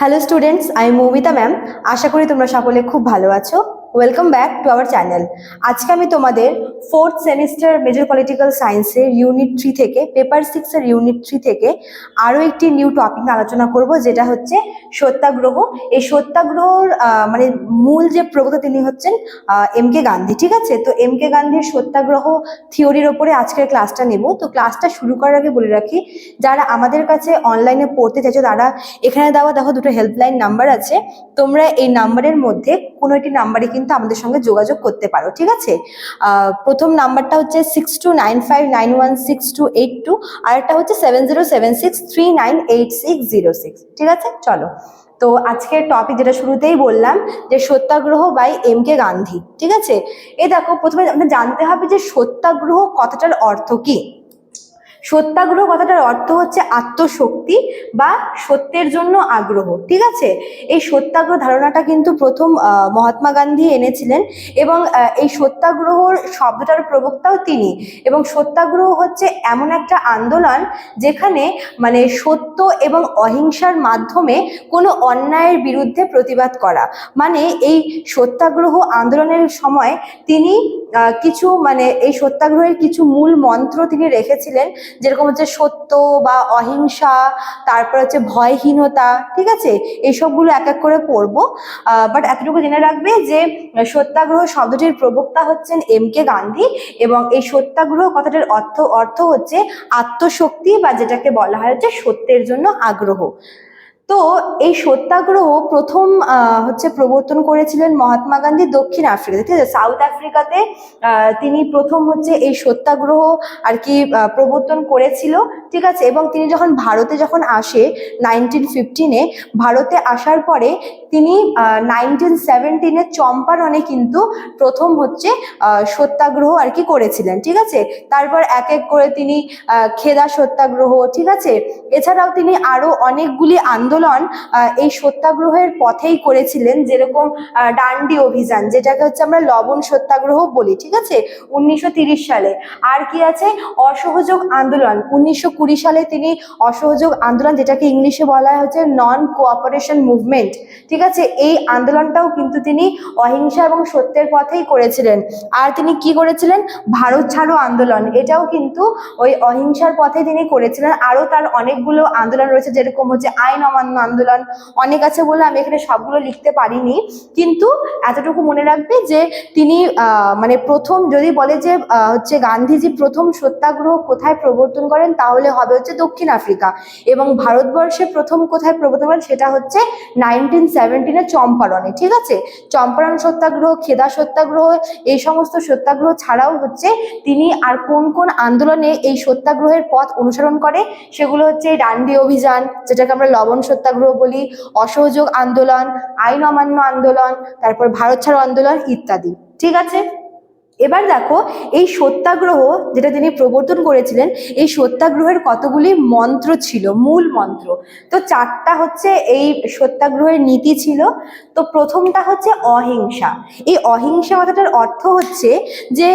Hello students আমি Moumita ma'am আশা করি তোমরা সকলে খুব ভালো আছো। Welcome back to our channel আজকে আমি তোমাদের ফোর্থ সেমিস্টার মেজর পলিটিক্যাল সায়েন্সের ইউনিট থ্রি থেকে পেপার সিক্সের ইউনিট থ্রি থেকে আরও একটি নিউ টপিক আলোচনা করব, যেটা হচ্ছে সত্যাগ্রহ। এই সত্যাগ্রহর মানে মূল যে প্রবক্তা তিনি হচ্ছেন এম কে গান্ধী ঠিক আছে? তো এম কে গান্ধীর সত্যাগ্রহ থিওরির ওপরে আজকের ক্লাসটা নেব। তো ক্লাসটা শুরু করার আগে বলে রাখি, যারা আমাদের কাছে অনলাইনে পড়তে চাইছো, তারা এখানে দেওয়া দেখো দুটো হেল্পলাইন নাম্বার আছে। তোমরা এই নাম্বারের মধ্যে কোনো একটি নাম্বারে কিন্তু আমাদের সঙ্গে যোগাযোগ করতে পারো, ঠিক আছে? প্রথম নাম্বারটা হচ্ছে six two nine five nine one six two eight two আর একটা হচ্ছে seven zero seven six three nine eight six zero six ঠিক আছে? চলো। তো আজকের টপিক যেটা শুরুতেই বললাম, যে Satyagraha by M K Gandhi ঠিক আছে? এ দেখো, প্রথমে জানতে হবে যে সত্যাগ্রহ কথাটার অর্থ কি? সত্যাগ্রহ কথাটার অর্থ হচ্ছে আত্মশক্তি বা সত্যের জন্য আগ্রহ, ঠিক আছে? এই সত্যাগ্রহ ধারণাটা কিন্তু প্রথম মহাত্মা গান্ধী এনেছিলেন এবং এই সত্যাগ্রহর শব্দটার প্রবক্তাও তিনি এবং সত্যাগ্রহ হচ্ছে এমন একটা আন্দোলন যেখানে মানে সত্য এবং অহিংসার মাধ্যমে কোনো অন্যায়ের বিরুদ্ধে প্রতিবাদ করা। মানে এই সত্যাগ্রহ আন্দোলনের সময় তিনি কিছু মানে এই সত্যাগ্রহের কিছু মূল মন্ত্র তিনি রেখেছিলেন যেরকম হচ্ছে সত্য বা অহিংসা, তারপর হচ্ছে ভয়হীনতা, ঠিক আছে? এইসবগুলো এক এক করে পড়ব। বাট এতটুকু জেনে রাখবে যে, সত্যাগ্রহ শব্দটির প্রবক্তা হচ্ছেন এম কে গান্ধী এবং এই সত্যাগ্রহ কথাটির অর্থ অর্থ হচ্ছে আত্মশক্তি বা যেটাকে বলা হয় হচ্ছে সত্যের জন্য আগ্রহ। তো এই সত্যাগ্রহ প্রথম হচ্ছে প্রবর্তন করেছিলেন মহাত্মা গান্ধী দক্ষিণ আফ্রিকাতে, ঠিক আছে? সাউথ আফ্রিকাতে তিনি প্রথম হচ্ছে এই সত্যাগ্রহ আর কি প্রবর্তন করেছিল, ঠিক আছে? এবং তিনি যখন ভারতে যখন আসে নাইনটিন ফিফটিনে ভারতে আসার পরে তিনি নাইনটিন সেভেন্টিনে চম্পারণে কিন্তু প্রথম হচ্ছে সত্যাগ্রহ আর কি করেছিলেন, ঠিক আছে? তারপর এক এক করে তিনি খেদা সত্যাগ্রহ, ঠিক আছে? এছাড়াও তিনি আরও অনেকগুলি আন্দোলন আহ, এই সত্যাগ্রহের পথেই করেছিলেন যেরকম ডান্ডি অভিযান যেটাকে হচ্ছে আমরা লবণ সত্যাগ্রহ বলি ঠিক আছে? উনিশশো সালে। আর কি আছে? অসহযোগ আন্দোলন। উনিশশো কুড়ি সালে তিনি অসহযোগ আন্দোলন যেটাকে ইংলিশে বলা হচ্ছে নন কোঅপারেশন মুভমেন্ট ঠিক আছে? এই আন্দোলনটাও কিন্তু তিনি অহিংসা এবং সত্যের পথেই করেছিলেন। আর তিনি কি করেছিলেন? ভারত ছাড়ো আন্দোলন। এটাও কিন্তু ওই অহিংসার পথে তিনি করেছিলেন। আরও তার অনেকগুলো আন্দোলন রয়েছে যেরকম হচ্ছে আইন আন্দোলন। অনেক আছে বলে আমি এখানে সবগুলো লিখতে পারিনি। কিন্তু এতটুকু মনে রাখবে যে তিনি মানে প্রথম যদি বলে যে হচ্ছে গান্ধীজি প্রথম সত্যাগ্রহ কোথায় প্রবর্তন করেন, তাহলে হবে হচ্ছে দক্ষিণ আফ্রিকা। এবং ভারতবর্ষে প্রথম কোথায় প্রবর্তন করেন, সেটা হচ্ছে নাইনটিন সেভেন্টিনের চম্পারণে, ঠিক আছে? চম্পারণ সত্যাগ্রহ, খেদা সত্যাগ্রহ, এই সমস্ত সত্যাগ্রহ ছাড়াও হচ্ছে তিনি আর কোন কোন আন্দোলনে এই সত্যাগ্রহের পথ অনুসরণ করে, সেগুলো হচ্ছে ডান্ডি অভিযান, যেটাকে আমরা লবণ সত্যাগ্রহ বলি অসহযোগ আন্দোলন আইন অমান্য আন্দোলন তারপর ভারত ছাড়ো আন্দোলন ইত্যাদি। ঠিক আছে? এবার দেখো, এই সত্যাগ্রহ যেটা তিনি প্রবর্তন করেছিলেন, এই সত্যাগ্রহের কতগুলি মন্ত্র ছিল, মূল মন্ত্র? তো চারটা হচ্ছে এই সত্যাগ্রহের নীতি ছিল। তো প্রথমটা হচ্ছে অহিংসা। এই অহিংসা কথাটার অর্থ হচ্ছে যে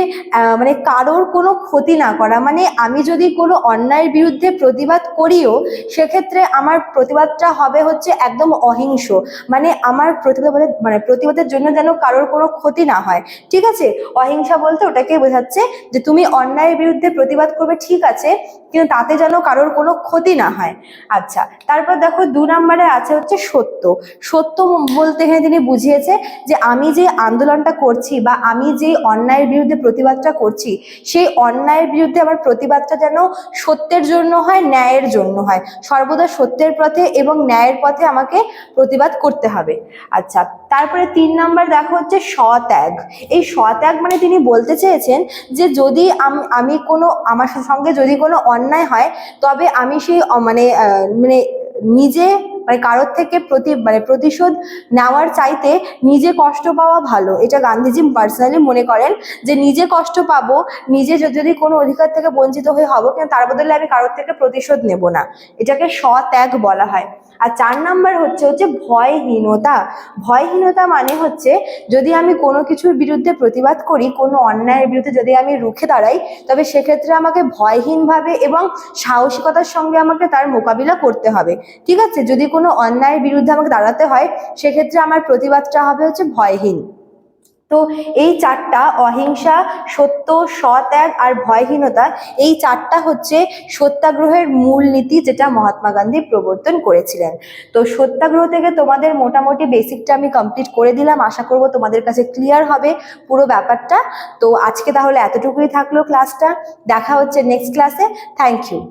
মানে কারোর কোনো ক্ষতি না করা। মানে আমি যদি কোনো অন্যায়ের বিরুদ্ধে প্রতিবাদ করিও, সেক্ষেত্রে আমার প্রতিবাদটা হবে হচ্ছে একদম অহিংস। মানে আমার প্রতিবাদের মানে প্রতিবাদের জন্য যেন কারোর কোনো ক্ষতি না হয়। ঠিক আছে? অহিংসা বলতে ওটাকে বোঝাচ্ছে যে তুমি অন্যায়ের বিরুদ্ধে প্রতিবাদ করবে, ঠিক আছে, কিন্তু তাতে যেন কারোর কোনো ক্ষতি না হয়। আচ্ছা তারপর দেখো দু নম্বরে আছে হচ্ছে সত্য। সত্য বলতে এখানে তিনি বুঝিয়েছে যে আমি যে আন্দোলনটা করছি বা আমি যে অন্যায়ের বিরুদ্ধে প্রতিবাদটা করছি, সেই অন্যায়ের বিরুদ্ধে আমার প্রতিবাদটা যেন সত্যের জন্য হয়, ন্যায়ের জন্য হয়। সর্বদা সত্যের পথে এবং ন্যায়ের পথে আমাকে প্রতিবাদ করতে হবে। আচ্ছা তারপরে তিন নাম্বার দেখো হচ্ছে স্বত্যাগ। এই স্বত্যাগ মানে তিনি বলতে চেয়েছেন যে যদি আমি আমি কোনো, আমার সঙ্গে যদি কোনো অন্যায় হয়, তবে আমি সেই মানে মানে নিজে মানে কারোর থেকে প্রতি মানে প্রতিশোধ নেওয়ার চাইতে নিজে কষ্ট পাওয়া ভালো। এটা গান্ধীজি পার্সোনালি মনে করেন যে নিজে কষ্ট পাবো, নিজে যদি কোনো অধিকার থেকে বঞ্চিত হয়ে হব কিন্তু তার বদলে আমি কারোর থেকে প্রতিশোধ নেব না। এটাকে স্বত্যাগ বলা হয়। আর চার নাম্বার হচ্ছে হচ্ছে ভয়হীনতা। ভয়হীনতা মানে হচ্ছে যদি আমি কোনো কিছুর বিরুদ্ধে প্রতিবাদ করি, কোনো অন্যায়ের বিরুদ্ধে যদি আমি রুখে দাঁড়াই, তবে সেক্ষেত্রে আমাকে ভয়হীনভাবে এবং সাহসিকতার সঙ্গে আমাকে তার মোকাবিলা করতে হবে। ঠিক আছে? যদি কোনো অন্যায়ের বিরুদ্ধে আমাকে দাঁড়াতে হয়, সেক্ষেত্রে আমার প্রতিবাদটা হবে হচ্ছে ভয়হীন। তো এই চারটা, অহিংসা, সত্য সত্যাগ আর ভয়হীনতা, এই চারটা হচ্ছে সত্যাগ্রহের মূল নীতি যেটা মহাত্মা গান্ধী প্রবর্তন করেছিলেন। তো সত্যাগ্রহ থেকে তোমাদের মোটামুটি বেসিকটা আমি কমপ্লিট করে দিলাম, আশা করব তোমাদের কাছে ক্লিয়ার হবে পুরো ব্যাপারটা। তো আজকে তাহলে এতটুকুই থাকল ক্লাসটা দেখা হচ্ছে নেক্সট ক্লাসে থ্যাংক ইউ